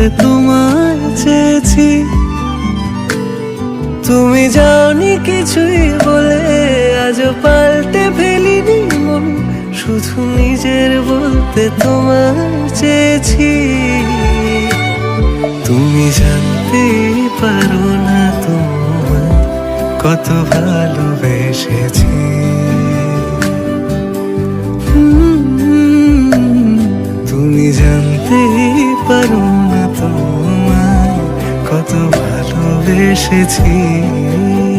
বলতে তোমায় চেয়েছি তুমি যাওনি কিছুই বলে আজ পাল্টে ফেলিনি মন শুধু নিজের বলতে তোমায় চেয়েছি তুমি জানতে পারো না তোমায় কত ভালোবেসেছি তুমি জানতে পারো 痴情